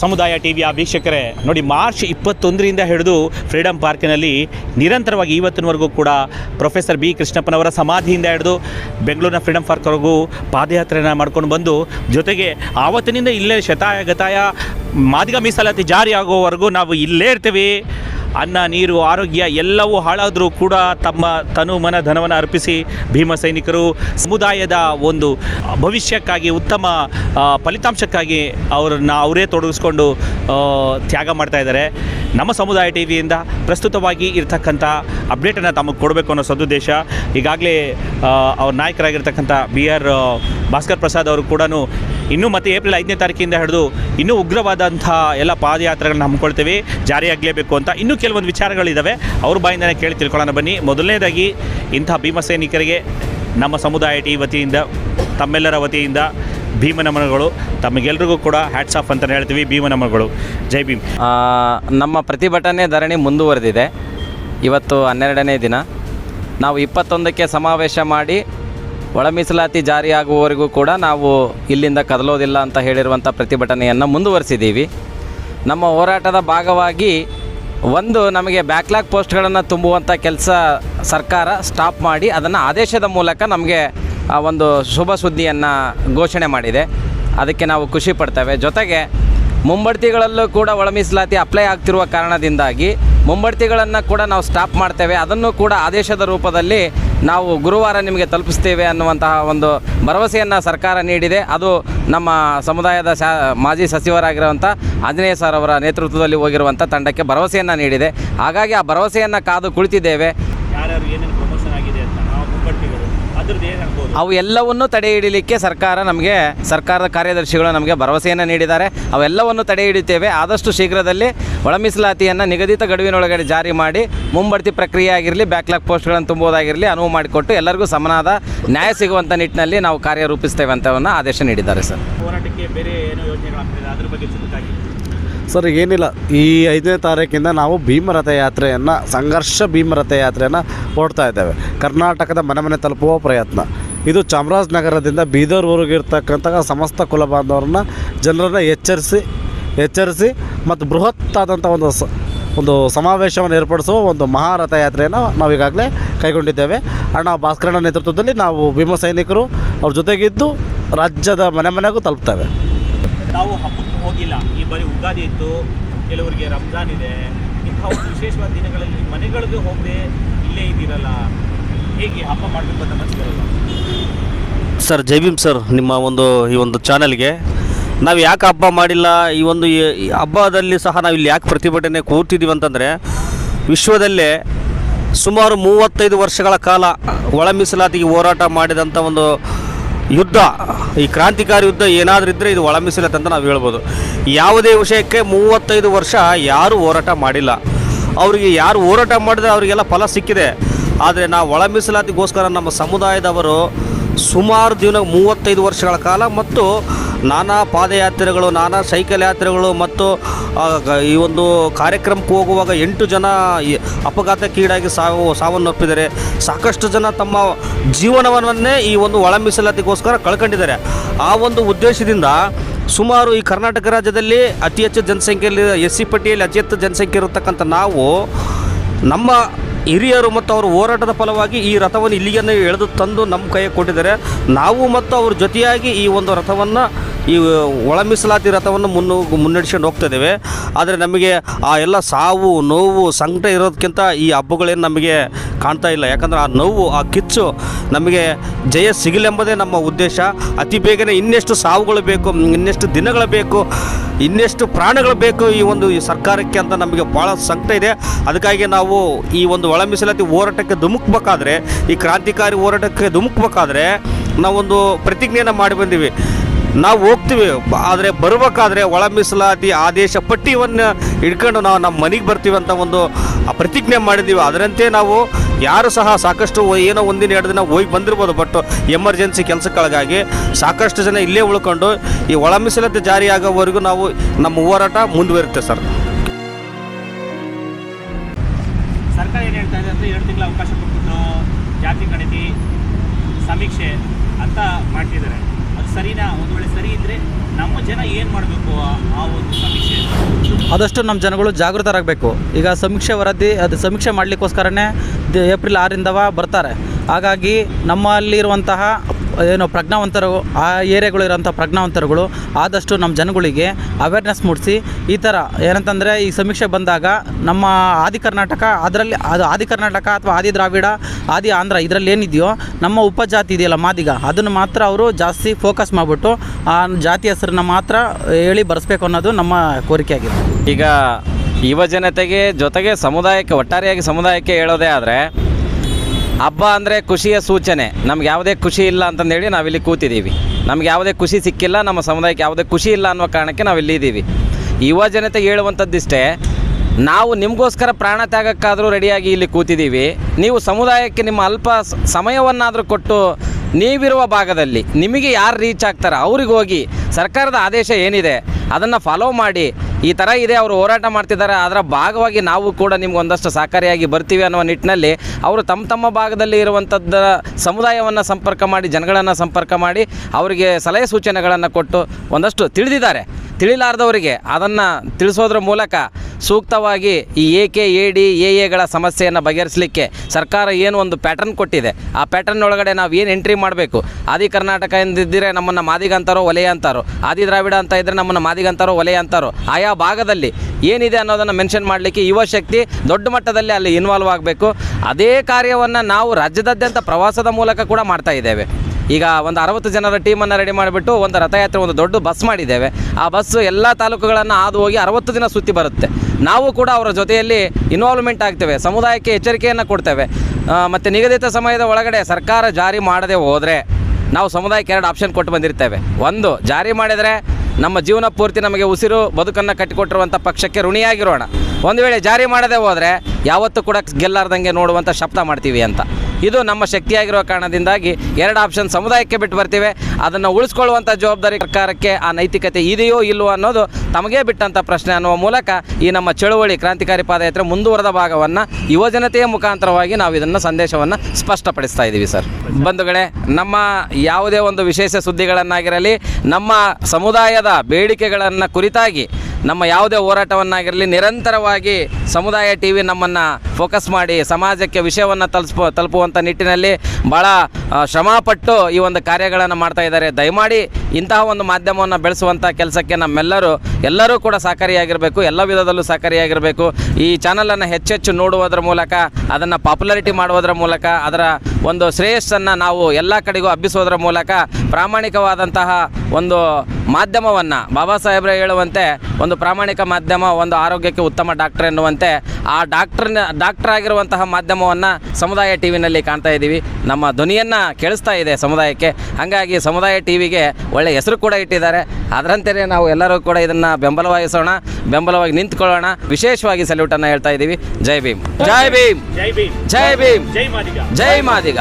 ಸಮುದಾಯ ಟಿವಿಯ ವೀಕ್ಷಕರೇ. ನೋಡಿ, ಮಾರ್ಚ್ ಇಪ್ಪತ್ತೊಂದರಿಂದ ಹಿಡಿದು ಫ್ರೀಡಂ ಪಾರ್ಕಿನಲ್ಲಿ ನಿರಂತರವಾಗಿ ಇವತ್ತಿನವರೆಗೂ ಕೂಡ ಪ್ರೊಫೆಸರ್ ಬಿ ಕೃಷ್ಣಪ್ಪನವರ ಸಮಾಧಿಯಿಂದ ಹಿಡಿದು ಬೆಂಗಳೂರಿನ ಫ್ರೀಡಂ ಪಾರ್ಕ್ವರೆಗೂ ಪಾದಯಾತ್ರೆಯನ್ನು ಮಾಡ್ಕೊಂಡು ಬಂದು, ಜೊತೆಗೆ ಆವತ್ತಿನಿಂದ ಇಲ್ಲೇ ಶತಾಯ ಗತಾಯ ಮಾದಿಗ ಮೀಸಲಾತಿ ಜಾರಿ ಆಗುವವರೆಗೂ ನಾವು ಇಲ್ಲೇ ಇರ್ತೀವಿ. ಅನ್ನ, ನೀರು, ಆರೋಗ್ಯ ಎಲ್ಲವೂ ಹಾಳಾದರೂ ಕೂಡ ತಮ್ಮ ತನು ಮನ ಧನವನ್ನು ಅರ್ಪಿಸಿ ಭೀಮ ಸೈನಿಕರು ಸಮುದಾಯದ ಒಂದು ಭವಿಷ್ಯಕ್ಕಾಗಿ, ಉತ್ತಮ ಫಲಿತಾಂಶಕ್ಕಾಗಿ ಅವರನ್ನ ಅವರೇ ತೊಡಗಿಸ್ಕೊಂಡು ತ್ಯಾಗ ಮಾಡ್ತಾ ಇದ್ದಾರೆ. ನಮ್ಮ ಸಮುದಾಯ ಟಿ ವಿಯಿಂದ ಪ್ರಸ್ತುತವಾಗಿ ಇರತಕ್ಕಂಥ ಅಪ್ಡೇಟನ್ನು ತಮಗೆ ಕೊಡಬೇಕು ಅನ್ನೋ ಸದುದ್ದೇಶ. ಈಗಾಗಲೇ ಅವ್ರ ನಾಯಕರಾಗಿರ್ತಕ್ಕಂಥ ಬಿ ಆರ್ ಭಾಸ್ಕರ್ ಪ್ರಸಾದ್ ಅವರು ಕೂಡ ಇನ್ನೂ ಮತ್ತೆ ಏಪ್ರಿಲ್ ಐದನೇ ತಾರೀಕಿಂದ ಹಿಡಿದು ಇನ್ನೂ ಉಗ್ರವಾದಂತಹ ಎಲ್ಲ ಪಾದಯಾತ್ರೆಗಳನ್ನ ಹಮ್ಮಿಕೊಳ್ತೀವಿ. ಜಾರಿಯಾಗಲೇಬೇಕು ಅಂತ ಇನ್ನೂ ಕೆಲವೊಂದು ವಿಚಾರಗಳಿದ್ದಾವೆ ಅವ್ರ ಬಾಯಿಂದನೇ ಕೇಳಿ ತಿಳ್ಕೊಳ್ಳೋಣ ಬನ್ನಿ. ಮೊದಲನೇದಾಗಿ ಇಂಥ ಭೀಮಸೈನಿಕರಿಗೆ ನಮ್ಮ ಸಮುದಾಯ ಟಿ ವತಿಯಿಂದ, ತಮ್ಮೆಲ್ಲರ ವತಿಯಿಂದ ಭೀಮನಮನಗಳು ತಮಗೆಲ್ರಿಗೂ ಕೂಡ ಹ್ಯಾಟ್ಸ್ ಆಫ್ ಅಂತಲೇ ಹೇಳ್ತೀವಿ. ಭೀಮನಮನಗಳು ಜೈ ಭೀಮ್. ನಮ್ಮ ಪ್ರತಿಭಟನೆ ಧರಣಿ ಮುಂದುವರೆದಿದೆ. ಇವತ್ತು ಹನ್ನೆರಡನೇ ದಿನ. ನಾವು ಇಪ್ಪತ್ತೊಂದಕ್ಕೆ ಸಮಾವೇಶ ಮಾಡಿ ಒಳ ಮೀಸಲಾತಿ ಜಾರಿಯಾಗುವವರೆಗೂ ಕೂಡ ನಾವು ಇಲ್ಲಿಂದ ಕದಲೋದಿಲ್ಲ ಅಂತ ಹೇಳಿರುವಂಥ ಪ್ರತಿಭಟನೆಯನ್ನು ಮುಂದುವರಿಸಿದ್ದೀವಿ. ನಮ್ಮ ಹೋರಾಟದ ಭಾಗವಾಗಿ ಒಂದು ನಮಗೆ ಬ್ಯಾಕ್ಲಾಗ್ ಪೋಸ್ಟ್ಗಳನ್ನು ತುಂಬುವಂಥ ಕೆಲಸ ಸರ್ಕಾರ ಸ್ಟಾಪ್ ಮಾಡಿ ಅದನ್ನು ಆದೇಶದ ಮೂಲಕ ನಮಗೆ ಒಂದು ಶುಭ ಸುದ್ದಿಯನ್ನು ಘೋಷಣೆ ಮಾಡಿದೆ. ಅದಕ್ಕೆ ನಾವು ಖುಷಿ ಪಡ್ತೇವೆ. ಜೊತೆಗೆ ಮುಂಬಡ್ತಿಗಳಲ್ಲೂ ಕೂಡ ಒಳ ಮೀಸಲಾತಿ ಅಪ್ಲೈ ಆಗ್ತಿರುವ ಕಾರಣದಿಂದಾಗಿ ಮುಂಬಡ್ತಿಗಳನ್ನು ಕೂಡ ನಾವು ಸ್ಟಾಪ್ ಮಾಡ್ತೇವೆ. ಅದನ್ನು ಕೂಡ ಆದೇಶದ ರೂಪದಲ್ಲಿ ನಾವು ಗುರುವಾರ ನಿಮಗೆ ತಲುಪಿಸ್ತೇವೆ ಅನ್ನುವಂತಹ ಒಂದು ಭರವಸೆಯನ್ನು ಸರ್ಕಾರ ನೀಡಿದೆ. ಅದು ನಮ್ಮ ಸಮುದಾಯದ ಶಾ ಮಾಜಿ ಸಚಿವರಾಗಿರುವಂಥ ಆಂಜನೇಯ ಸರ್ ಅವರ ನೇತೃತ್ವದಲ್ಲಿ ಹೋಗಿರುವಂಥ ತಂಡಕ್ಕೆ ಭರವಸೆಯನ್ನು ನೀಡಿದೆ. ಹಾಗಾಗಿ ಆ ಭರವಸೆಯನ್ನು ಕಾದು ಕುಳಿತಿದ್ದೇವೆ. ಅವು ಎಲ್ಲವನ್ನು ತಡೆ ಹಿಡಿಲಿಕ್ಕೆ ಸರ್ಕಾರ ನಮಗೆ ಸರ್ಕಾರದ ಕಾರ್ಯದರ್ಶಿಗಳು ನಮಗೆ ಭರವಸೆಯನ್ನು ನೀಡಿದ್ದಾರೆ. ಅವೆಲ್ಲವನ್ನು ತಡೆ ಹಿಡಿತೇವೆ. ಆದಷ್ಟು ಶೀಘ್ರದಲ್ಲಿ ಒಳ ಮೀಸಲಾತಿಯನ್ನು ನಿಗದಿತ ಗಡುವಿನೊಳಗಡೆ ಜಾರಿ ಮಾಡಿ ಮುಂಬಡ್ತಿ ಪ್ರಕ್ರಿಯೆ ಆಗಿರಲಿ ಬ್ಯಾಕ್ಲಾಗ್ ಪೋಸ್ಟ್ಗಳನ್ನು ತುಂಬುವುದಾಗಿರಲಿ ಅನುವು ಮಾಡಿಕೊಟ್ಟು ಎಲ್ಲರಿಗೂ ಸಮನಾದ ನ್ಯಾಯ ಸಿಗುವಂಥ ನಿಟ್ಟಿನಲ್ಲಿ ನಾವು ಕಾರ್ಯ ಕಾರ್ಯರೂಪಿಸ್ತೇವೆ ಅಂತವನ್ನು ಆದೇಶ ನೀಡಿದ್ದಾರೆ ಸರ್. ಹೋರಾಟಕ್ಕೆ ಬೇರೆ ಏನು ಯೋಜನೆಗಳಾಗ್ತಿದೆ ಅದ್ರ ಬಗ್ಗೆ ಸರ್ ಏನಿಲ್ಲ ಈ ಐದನೇ ತಾರೀಕಿಂದ ನಾವು ಭೀಮರಥಯಾತ್ರೆಯನ್ನು ಸಂಘರ್ಷ ಭೀಮರಥಯಾತ್ರೆಯನ್ನು ಓಡ್ತಾ ಇದ್ದೇವೆ. ಕರ್ನಾಟಕದ ಮನೆ ಮನೆ ತಲುಪುವ ಪ್ರಯತ್ನ. ಇದು ಚಾಮರಾಜನಗರದಿಂದ ಬೀದರ್ವರೆಗೆ ಇರ್ತಕ್ಕಂಥ ಸಮಸ್ತ ಕುಲ ಬಾಂಧವರನ್ನ ಜನರನ್ನು ಎಚ್ಚರಿಸಿ ಎಚ್ಚರಿಸಿ ಮತ್ತು ಬೃಹತ್ತಾದಂಥ ಒಂದು ಸ ಒಂದು ಸಮಾವೇಶವನ್ನು ಏರ್ಪಡಿಸುವ ಒಂದು ಮಹಾರಥ ಯಾತ್ರೆಯನ್ನು ನಾವು ಈಗಾಗಲೇ ಕೈಗೊಂಡಿದ್ದೇವೆ. ಅಣ್ಣ ಭಾಸ್ಕರಣ್ಣ ನೇತೃತ್ವದಲ್ಲಿ ನಾವು ಭೀಮ ಸೈನಿಕರು ಅವ್ರ ಜೊತೆಗಿದ್ದು ರಾಜ್ಯದ ಮನೆ ಮನೆಗೂ ತಲುಪ್ತೇವೆ. ನಾವು ಹಬ್ಬಕ್ಕೆ ಹೋಗಿಲ್ಲ. ಈ ಬಾರಿ ಉಗಾದಿ ಇತ್ತು. ಕೆಲವರಿಗೆ ರಂಜಾನ್ ಇದೆ. ಇಂಥ ಒಂದು ವಿಶೇಷವಾದ ದಿನಗಳಲ್ಲಿ ಮನೆಗಳಿಗೆ ಹೋಗದೆ ಇಲ್ಲೇ ಇದ್ದೀರಲ್ಲ. ಹೇಗೆ ಹಬ್ಬ ಮಾಡಬೇಕು ಅಂತ ಮನಸ್ಸು ಸರ್ ಜೈ ಭೀಮ್ ಸರ್ ನಿಮ್ಮ ಒಂದು ಈ ಒಂದು ಚಾನಲ್ಗೆ ನಾವು ಯಾಕೆ ಹಬ್ಬ ಮಾಡಿಲ್ಲ? ಈ ಒಂದು ಈ- ಹಬ್ಬದಲ್ಲಿ ಸಹ ನಾವು ಇಲ್ಲಿ ಯಾಕೆ ಪ್ರತಿಭಟನೆ ಕೂರ್ತಿದ್ದೀವಿ ಅಂತಂದರೆ, ವಿಶ್ವದಲ್ಲೇ ಸುಮಾರು ಮೂವತ್ತೈದು ವರ್ಷಗಳ ಕಾಲ ಒಳ ಮೀಸಲಾತಿಗೆ ಹೋರಾಟ ಮಾಡಿದಂಥ ಒಂದು ಯುದ್ಧ, ಈ ಕ್ರಾಂತಿಕಾರಿ ಯುದ್ಧ ಏನಾದರೂ ಇದ್ದರೆ ಇದು ಒಳ ಮೀಸಲಾತಿ ಅಂತ ನಾವು ಹೇಳ್ಬೋದು. ಯಾವುದೇ ವಿಷಯಕ್ಕೆ ಮೂವತ್ತೈದು ವರ್ಷ ಯಾರೂ ಹೋರಾಟ ಮಾಡಿಲ್ಲ. ಅವರಿಗೆ ಯಾರು ಹೋರಾಟ ಮಾಡಿದ್ರೆ ಅವರಿಗೆಲ್ಲ ಫಲ ಸಿಕ್ಕಿದೆ. ಆದರೆ ನಾವು ಒಳ ಮೀಸಲಾತಿಗೋಸ್ಕರ ನಮ್ಮ ಸಮುದಾಯದವರು ಸುಮಾರು ದಿನ ಮೂವತ್ತೈದು ವರ್ಷಗಳ ಕಾಲ ಮತ್ತು ನಾನಾ ಪಾದಯಾತ್ರೆಗಳು, ನಾನಾ ಸೈಕಲ್ ಯಾತ್ರೆಗಳು ಮತ್ತು ಈ ಒಂದು ಕಾರ್ಯಕ್ರಮಕ್ಕೆ ಹೋಗುವಾಗ ಎಂಟು ಜನ ಅಪಘಾತಕ್ಕೀಡಾಗಿ ಸಾವು ಸಾವನ್ನಪ್ಪಿದ್ದಾರೆ ಸಾಕಷ್ಟು ಜನ ತಮ್ಮ ಜೀವನವನ್ನೇ ಈ ಒಂದು ಒಳ ಮೀಸಲಾತಿಗೋಸ್ಕರ ಕಳ್ಕೊಂಡಿದ್ದಾರೆ. ಆ ಒಂದು ಉದ್ದೇಶದಿಂದ ಸುಮಾರು ಈ ಕರ್ನಾಟಕ ರಾಜ್ಯದಲ್ಲಿ ಅತಿ ಹೆಚ್ಚು ಜನಸಂಖ್ಯೆಯಲ್ಲಿ ಎಸ್ ಸಿ ಪಟ್ಟಿಯಲ್ಲಿ ಅತಿ ಹೆಚ್ಚು ಜನಸಂಖ್ಯೆ ಇರತಕ್ಕಂಥ ನಾವು ನಮ್ಮ ಹಿರಿಯರು ಮತ್ತು ಅವರ ಹೋರಾಟದ ಫಲವಾಗಿ ಈ ರಥವನ್ನು ಇಲ್ಲಿಗೆ ಎಳೆದು ತಂದು ನಮ್ಮ ಕೈಗೆ ಕೊಟ್ಟಿದ್ದಾರೆ. ನಾವು ಮತ್ತು ಅವ್ರ ಜೊತೆಯಾಗಿ ಈ ಒಂದು ರಥವನ್ನು, ಈ ಒಳ ಮೀಸಲಾತಿ ರಥವನ್ನು ಮುನ್ನು, ಮುನ್ನಡೆಸ್ಕೊಂಡು ಹೋಗ್ತಾ ಇದ್ದೇವೆ. ಆದರೆ ನಮಗೆ ಆ ಎಲ್ಲ ಸಾವು, ನೋವು, ಸಂಕಟ ಇರೋದಕ್ಕಿಂತ ಈ ಹಬ್ಬಗಳೇನು ನಮಗೆ ಕಾಣ್ತಾ ಇಲ್ಲ. ಯಾಕಂದರೆ ಆ ನೋವು, ಆ ಕಿಚ್ಚು ನಮಗೆ ಜಯ ಸಿಗಲೆಂಬುದೇ ನಮ್ಮ ಉದ್ದೇಶ. ಅತಿ ಬೇಗನೆ ಇನ್ನೆಷ್ಟು ಸಾವುಗಳು ಬೇಕು, ಇನ್ನೆಷ್ಟು ದಿನಗಳು ಬೇಕು ಇನ್ನೆಷ್ಟು ಪ್ರಾಣಗಳು ಬೇಕು ಈ ಒಂದು ಈ ಸರ್ಕಾರಕ್ಕೆ ಅಂತ ನಮಗೆ ಭಾಳ ಸಂಕಟ ಇದೆ. ಅದಕ್ಕಾಗಿ ನಾವು ಈ ಒಂದು ಒಳ ಮೀಸಲಾತಿ ಹೋರಾಟಕ್ಕೆ ಧುಮುಕ್ಬೇಕಾದ್ರೆ, ಈ ಕ್ರಾಂತಿಕಾರಿ ಹೋರಾಟಕ್ಕೆ ಧುಮುಕ್ಬೇಕಾದ್ರೆ ನಾವೊಂದು ಪ್ರತಿಜ್ಞೆಯನ್ನು ಮಾಡಿ ಬಂದೀವಿ. ನಾವು ಹೋಗ್ತೀವಿ. ಆದರೆ ಬರಬೇಕಾದ್ರೆ ಒಳ ಮೀಸಲಾತಿ ಆದೇಶ ಪಟ್ಟಿಯನ್ನು ಹಿಡ್ಕೊಂಡು ನಾವು ನಮ್ಮ ಮನೆಗೆ ಬರ್ತೀವಿ ಅಂತ ಒಂದು ಪ್ರತಿಜ್ಞೆ ಮಾಡಿದ್ದೀವಿ ಅದರಂತೆ ನಾವು ಯಾರು ಸಹ ಸಾಕಷ್ಟು ಏನೋ ಒಂದಿನ ಎರಡು ದಿನ ಹೋಗಿ ಬಂದಿರ್ಬೋದು. ಬಟ್ ಎಮರ್ಜೆನ್ಸಿ ಕೆಲಸಕ್ಕೊಳಗಾಗಿ ಸಾಕಷ್ಟು ಜನ ಇಲ್ಲೇ ಉಳ್ಕೊಂಡು ಈ ಒಳ ಮೀಸಲಾತಿ ಜಾರಿಯಾಗೋವರೆಗೂ ನಾವು ನಮ್ಮ ಹೋರಾಟ ಮುಂದುವರಿಯುತ್ತೆ ಸರ್. ಸರ್ಕಾರ ಏನು ಹೇಳ್ತಾ ಇದೆ ಅವಕಾಶ ಜಾತಿ ಸಮೀಕ್ಷೆ ಅಂತ ಮಾಡ್ತಿದ್ದಾರೆ. ಸರಿನಾ? ಒಂದು ವೇಳೆ ಸರಿ ಇದ್ದರೆ ನಮ್ಮ ಜನ ಏನು ಮಾಡಬೇಕು ಆ ಒಂದು ಸಮೀಕ್ಷೆ? ಆದಷ್ಟು ನಮ್ಮ ಜನಗಳು ಜಾಗೃತರಾಗಬೇಕು. ಈಗ ಸಮೀಕ್ಷೆ ವರದಿ, ಅದು ಸಮೀಕ್ಷೆ ಮಾಡಲಿಕ್ಕೋಸ್ಕರನೇ ಏಪ್ರಿಲ್ ಆರಿಂದವ ಬರ್ತಾರೆ. ಹಾಗಾಗಿ ನಮ್ಮಲ್ಲಿರುವಂತಹ ಏನು ಪ್ರಜ್ಞಾವಂತರು, ಆ ಏರಿಯಾಗಳು ಇರೋಂಥ ಪ್ರಜ್ಞಾವಂತರುಗಳು, ಆದಷ್ಟು ನಮ್ಮ ಜನಗಳಿಗೆ ಅವೇರ್ನೆಸ್ ಮೂಡಿಸಿ, ಈ ಥರ ಏನಂತಂದರೆ ಈ ಸಮೀಕ್ಷೆ ಬಂದಾಗ ನಮ್ಮ ಆದಿ ಕರ್ನಾಟಕ, ಅದರಲ್ಲಿ ಅದು ಆದಿ ಕರ್ನಾಟಕ ಅಥವಾ ಆದಿ ದ್ರಾವಿಡ, ಆದಿ ಆಂಧ್ರ ಇದರಲ್ಲಿ ಏನಿದೆಯೋ, ನಮ್ಮ ಉಪಜಾತಿ ಇದೆಯಲ್ಲ ಮಾದಿಗ, ಅದನ್ನು ಮಾತ್ರ ಅವರು ಜಾಸ್ತಿ ಫೋಕಸ್ ಮಾಡಿಬಿಟ್ಟು, ಆ ಜಾತಿ ಹೆಸರನ್ನ ಮಾತ್ರ ಹೇಳಿ ಬರೆಸ್ಬೇಕು ಅನ್ನೋದು ನಮ್ಮ ಕೋರಿಕೆ ಆಗಿದೆ. ಈಗ ಯುವ ಜನತೆಗೆ ಜೊತೆಗೆ ಸಮುದಾಯಕ್ಕೆ, ಒಟ್ಟಾರೆಯಾಗಿ ಸಮುದಾಯಕ್ಕೆ ಹೇಳೋದೇ ಆದರೆ ಹಬ್ಬ ಅಂದರೆ ಖುಷಿಯ ಸೂಚನೆ. ನಮ್ಗೆ ಯಾವುದೇ ಖುಷಿ ಇಲ್ಲ ಅಂತಂದೇಳಿ ನಾವಿಲ್ಲಿ ಕೂತಿದ್ದೀವಿ. ನಮ್ಗೆ ಯಾವುದೇ ಖುಷಿ ಸಿಕ್ಕಿಲ್ಲ, ನಮ್ಮ ಸಮುದಾಯಕ್ಕೆ ಯಾವುದೇ ಖುಷಿ ಇಲ್ಲ ಅನ್ನೋ ಕಾರಣಕ್ಕೆ ನಾವು ಇಲ್ಲಿ ಇದ್ದೀವಿ. ಯುವ ಜನತೆ ಹೇಳುವಂಥದ್ದಿಷ್ಟೇ, ನಾವು ನಿಮಗೋಸ್ಕರ ಪ್ರಾಣ ತ್ಯಾಗಕ್ಕಾದರೂ ರೆಡಿಯಾಗಿ ಇಲ್ಲಿ ಕೂತಿದ್ದೀವಿ. ನೀವು ಸಮುದಾಯಕ್ಕೆ ನಿಮ್ಮ ಅಲ್ಪ ಸಮಯವನ್ನಾದರೂ ಕೊಟ್ಟು ನೀವಿರುವ ಭಾಗದಲ್ಲಿ ನಿಮಗೆ ಯಾರು ರೀಚ್ ಆಗ್ತಾರೆ ಅವ್ರಿಗೆ ಹೋಗಿ ಸರ್ಕಾರದ ಆದೇಶ ಏನಿದೆ, ಅದನ್ನು ಫಾಲೋ ಮಾಡಿ ಈ ಥರ ಇದೆ ಅವರು ಹೋರಾಟ ಮಾಡ್ತಿದ್ದಾರೆ. ಅದರ ಭಾಗವಾಗಿ ನಾವು ಕೂಡ ನಿಮ್ಗೆ ಒಂದಷ್ಟು ಸಹಕಾರಿಯಾಗಿ ಬರ್ತೀವಿ ಅನ್ನೋ ನಿಟ್ಟಿನಲ್ಲಿ ಅವರು ತಮ್ಮ ತಮ್ಮ ಭಾಗದಲ್ಲಿ ಇರುವಂಥದ್ದು ಸಮುದಾಯವನ್ನು ಸಂಪರ್ಕ ಮಾಡಿ, ಜನಗಳನ್ನು ಸಂಪರ್ಕ ಮಾಡಿ ಅವರಿಗೆ ಸಲಹೆ ಸೂಚನೆಗಳನ್ನು ಕೊಟ್ಟು ಒಂದಷ್ಟು ತಿಳಿದಿದ್ದಾರೆ. ತಿಳಿಲಾರ್ದವರಿಗೆ ಅದನ್ನು ತಿಳಿಸೋದ್ರ ಮೂಲಕ ಸೂಕ್ತವಾಗಿ ಈ A K, A D, A ಎಗಳ ಸಮಸ್ಯೆಯನ್ನು ಬಗೆಹರಿಸಲಿಕ್ಕೆ ಸರ್ಕಾರ ಏನು ಒಂದು ಪ್ಯಾಟರ್ನ್ ಕೊಟ್ಟಿದೆ. ಆ ಪ್ಯಾಟರ್ನ್ ಒಳಗಡೆ ನಾವು ಏನು ಎಂಟ್ರಿ ಮಾಡಬೇಕು? ಆದಿ ಕರ್ನಾಟಕ ಎಂದಿದ್ದರೆ ನಮ್ಮನ್ನು ಮಾದಿಗ ಅಂತಾರೋ ವಲಯ ಅಂತಾರೋ ಆದಿ ದ್ರಾವಿಡ ಅಂತ ಇದ್ದರೆ ನಮ್ಮನ್ನು ಮಾದಿಗ ಅಂತಾರೋ ವಲಯ ಅಂತಾರೋ ಆಯಾ ಭಾಗದಲ್ಲಿ ಏನಿದೆ ಅನ್ನೋದನ್ನು ಮೆನ್ಷನ್ ಮಾಡಲಿಕ್ಕೆ ಯುವ ಶಕ್ತಿ ದೊಡ್ಡ ಮಟ್ಟದಲ್ಲಿ ಅಲ್ಲಿ ಇನ್ವಾಲ್ವ್ ಆಗಬೇಕು. ಅದೇ ಕಾರ್ಯವನ್ನು ನಾವು ರಾಜ್ಯದಾದ್ಯಂತ ಪ್ರವಾಸದ ಮೂಲಕ ಕೂಡ ಮಾಡ್ತಾ ಇದ್ದೇವೆ. ಈಗ ಒಂದು ಅರವತ್ತು ಜನರ ಟೀಮನ್ನು ರೆಡಿ ಮಾಡಿಬಿಟ್ಟು ಒಂದು ರಥಯಾತ್ರೆ, ಒಂದು ದೊಡ್ಡ ಬಸ್ ಮಾಡಿದ್ದೇವೆ. ಆ ಬಸ್ಸು ಎಲ್ಲ ತಾಲೂಕುಗಳನ್ನು ಹಾದು ಹೋಗಿ ಅರವತ್ತು ದಿನ ಸುತ್ತಿ ಬರುತ್ತೆ. ನಾವು ಕೂಡ ಅವರ ಜೊತೆಯಲ್ಲಿ ಇನ್ವಾಲ್ವ್ಮೆಂಟ್ ಆಗ್ತೇವೆ. ಸಮುದಾಯಕ್ಕೆ ಎಚ್ಚರಿಕೆಯನ್ನು ಕೊಡ್ತೇವೆ. ಮತ್ತು ನಿಗದಿತ ಸಮಯದ ಒಳಗಡೆ ಸರ್ಕಾರ ಜಾರಿ ಮಾಡದೆ ಹೋದರೆ ನಾವು ಸಮುದಾಯಕ್ಕೆ ಎರಡು ಆಪ್ಷನ್ ಕೊಟ್ಟು ಬಂದಿರ್ತೇವೆ. ಒಂದು, ಜಾರಿ ಮಾಡಿದರೆ ನಮ್ಮ ಜೀವನ ಪೂರ್ತಿ ನಮಗೆ ಉಸಿರು ಬದುಕನ್ನು ಕಟ್ಟಿಕೊಟ್ಟಿರುವಂಥ ಪಕ್ಷಕ್ಕೆ ಋಣಿಯಾಗಿರೋಣ. ಒಂದು ವೇಳೆ ಜಾರಿ ಮಾಡದೆ ಹೋದರೆ ಯಾವತ್ತೂ ಕೂಡ ಗೆಲ್ಲಾರ್ದಂಗೆ ನೋಡುವಂಥ ಶಬ್ದ ಮಾಡ್ತೀವಿ ಅಂತ. ಇದು ನಮ್ಮ ಶಕ್ತಿಯಾಗಿರುವ ಕಾರಣದಿಂದಾಗಿ ಎರಡು ಆಪ್ಷನ್ ಸಮುದಾಯಕ್ಕೆ ಬಿಟ್ಟು ಬರ್ತೀವಿ. ಅದನ್ನು ಉಳಿಸ್ಕೊಳ್ಳುವಂಥ ಜವಾಬ್ದಾರಿ ಸರ್ಕಾರಕ್ಕೆ ಆ ನೈತಿಕತೆ ಇದೆಯೋ ಇಲ್ಲವೋ ಅನ್ನೋದು ತಮಗೇ ಬಿಟ್ಟಂಥ ಪ್ರಶ್ನೆ ಅನ್ನುವ ಮೂಲಕ ಈ ನಮ್ಮ ಚಳುವಳಿ ಕ್ರಾಂತಿಕಾರಿ ಪಾದಯಾತ್ರೆ ಮುಂದುವರೆದ ಭಾಗವನ್ನು ಯುವಜನತೆಯ ಮುಖಾಂತರವಾಗಿ ನಾವು ಇದನ್ನು ಸಂದೇಶವನ್ನು ಸ್ಪಷ್ಟಪಡಿಸ್ತಾ ಇದ್ದೀವಿ ಸರ್. ಬಂಧುಗಳೇ, ನಮ್ಮ ಯಾವುದೇ ಒಂದು ವಿಶೇಷ ಸುದ್ದಿಗಳನ್ನಾಗಿರಲಿ, ನಮ್ಮ ಸಮುದಾಯದ ಬೇಡಿಕೆಗಳನ್ನು ಕುರಿತಾಗಿ ನಮ್ಮ ಯಾವುದೇ ಹೋರಾಟವನ್ನಾಗಿರಲಿ ನಿರಂತರವಾಗಿ ಸಮುದಾಯ ಟಿ ವಿ ನಮ್ಮನ್ನು ಫೋಕಸ್ ಮಾಡಿ ಸಮಾಜಕ್ಕೆ ವಿಷಯವನ್ನು ತಲುಪ ತಲುಪುವಂಥ ನಿಟ್ಟಿನಲ್ಲಿ ಭಾಳ ಶ್ರಮಪಟ್ಟು ಈ ಒಂದು ಕಾರ್ಯಗಳನ್ನು ಮಾಡ್ತಾ ಇದ್ದಾರೆ. ದಯಮಾಡಿ ಇಂತಹ ಒಂದು ಮಾಧ್ಯಮವನ್ನು ಬೆಳೆಸುವಂಥ ಕೆಲಸಕ್ಕೆ ನಮ್ಮೆಲ್ಲರೂ, ಎಲ್ಲರೂ ಕೂಡ ಸಹಕಾರಿಯಾಗಿರಬೇಕು, ಎಲ್ಲ ವಿಧದಲ್ಲೂ ಸಹಕಾರಿಯಾಗಿರಬೇಕು. ಈ ಚಾನಲನ್ನು ಹೆಚ್ಚೆಚ್ಚು ನೋಡುವುದರ ಮೂಲಕ, ಅದನ್ನು ಪಾಪ್ಯುಲಾರಿಟಿ ಮಾಡುವುದರ ಮೂಲಕ, ಅದರ ಒಂದು ಶ್ರೇಯಸ್ಸನ್ನು ನಾವು ಎಲ್ಲ ಕಡೆಗೂ ಹಬ್ಬಿಸೋದರ ಮೂಲಕ ಪ್ರಾಮಾಣಿಕವಾದಂತಹ ಒಂದು ಮಾಧ್ಯಮವನ್ನು ಬಾಬಾ ಸಾಹೇಬ್ರೆ ಹೇಳುವಂತೆ ಒಂದು ಪ್ರಾಮಾಣಿಕ ಮಾಧ್ಯಮ, ಒಂದು ಆರೋಗ್ಯಕ್ಕೆ ಉತ್ತಮ ಡಾಕ್ಟರ್ ಎನ್ನುವಂತೆ ಆ ಡಾಕ್ಟರ್ನ, ಡಾಕ್ಟರ್ ಆಗಿರುವಂತಹ ಮಾಧ್ಯಮವನ್ನು ಸಮುದಾಯ ಟಿ ವಿನಲ್ಲಿ ಕಾಣ್ತಾ ಇದ್ದೀವಿ. ನಮ್ಮ ಧ್ವನಿಯನ್ನು ಕೇಳಿಸ್ತಾ ಇದೆ ಸಮುದಾಯಕ್ಕೆ. ಹಾಗಾಗಿ ಸಮುದಾಯ ಟಿ ವಿಗೆ ಒಳ್ಳೆ ಹೆಸರು ಕೂಡ ಇಟ್ಟಿದ್ದಾರೆ. ಅದರಂತೆಯೇ ನಾವು ಎಲ್ಲರೂ ಕೂಡ ಇದನ್ನು ಬೆಂಬಲವಾಗಿಸೋಣ ಬೆಂಬಲವಾಗಿ ನಿಂತ್ಕೊಳ್ಳೋಣ. ವಿಶೇಷವಾಗಿ ಸಲ್ಯೂಟನ್ನು ಹೇಳ್ತಾ ಇದ್ದೀವಿ. ಜೈ ಭೀಮ್. ಜೈ ಭೀಮ್. ಜೈ ಭೀಮ್. ಜೈ ಭೀಮ್. ಜೈ ಮಾದಿಗ. ಜೈ ಮಾದಿಗ.